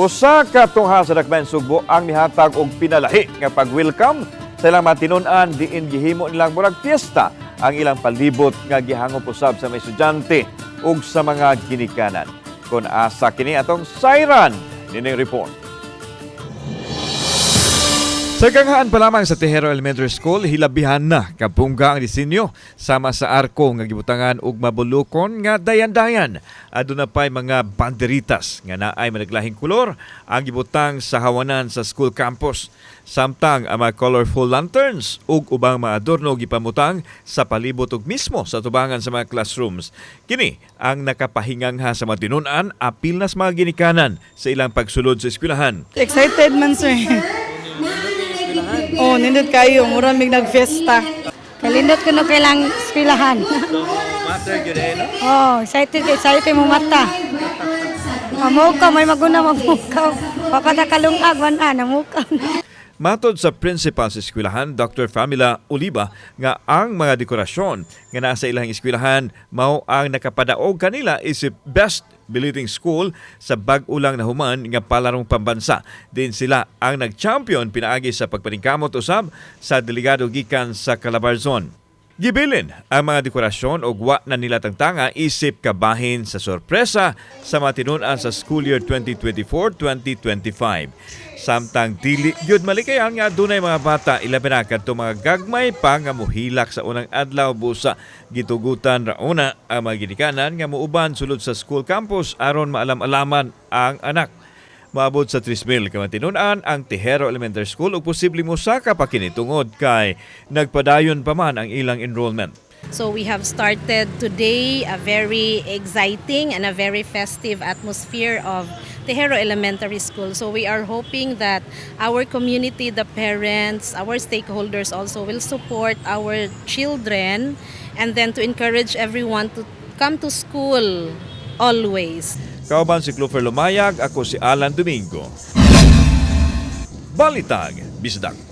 Usa ka tungha sa Dakbayan Sugbo ang mihatag og pinalahi nga pag-welcome sa ilang matinud-an diin gihimo nilang murag fiesta ang ilang palibot nga gihangop usab sa mga estudyante ug sa mga ginikanan. Kung asa kini atong Siren nining report. Sa ganghaan pa lamang sa Tejero Elementary School, hilabihan na kabungga ang disenyo sama sa arko nga gibutangan og mabulukon nga dayan-dayan. Aduna pay mga banderitas nga naay managlahing kulor ang gibutang sa hawanan sa school campus. Samtang ang mga colorful lanterns ug ubang mga adorno gipamutang sa palibot ug mismo sa tubangan sa mga classrooms. Kini ang nakapahingangha sa mga tinunan apil na sa mga ginikanan sa ilang pagsulod sa eskwelahan. Excited man sir. Oh, nindot kayo. Mura mig nag-fiesta. Kalindot ko no kailang eskwelahan. Matter gyud eh, no? oh, excited kay mo mata. Mamukaw, may maguna mamukaw. Papadakalungag, wana, namukaw. Matod sa principal sa eskwelahan, Dr. Famila Oliva, nga ang mga dekorasyon nga nasa ilang eskwelahan mao ang nakapadaog kanila isip best believing school sa bag-ulang na human nga palarong pambansa. Din sila ang nag-champion pinaagi sa pagpaningkamot usab sa delegado gikan sa Calabarzon. Gibilin ang mga dekorasyon o wa na nila tangtanga isip kabahin sa sorpresa sa matinunan sa school year 2024-2025. Samtang dili gyud malikayan nga dunay mga bata ilabi na kadto mga gagmay pa nga muhilak sa unang adlaw busa gitugutan ra una ang mga ginikanan nga muuban sulod sa school campus aron maalam-alaman ang anak. Maabot sa 3,000 ka matinunan ang Tejero Elementary School ug posible mo sa ka pa kini tungod kay nagpadayon pa man ang ilang enrollment. So we have started today a very exciting and a very festive atmosphere of Tejero Elementary School. So we are hoping that our community, the parents, our stakeholders also will support our children and then to encourage everyone to come to school always. Kauban si Clover Lumayag, ako si Alan Domingo. Balitag, Bisdak.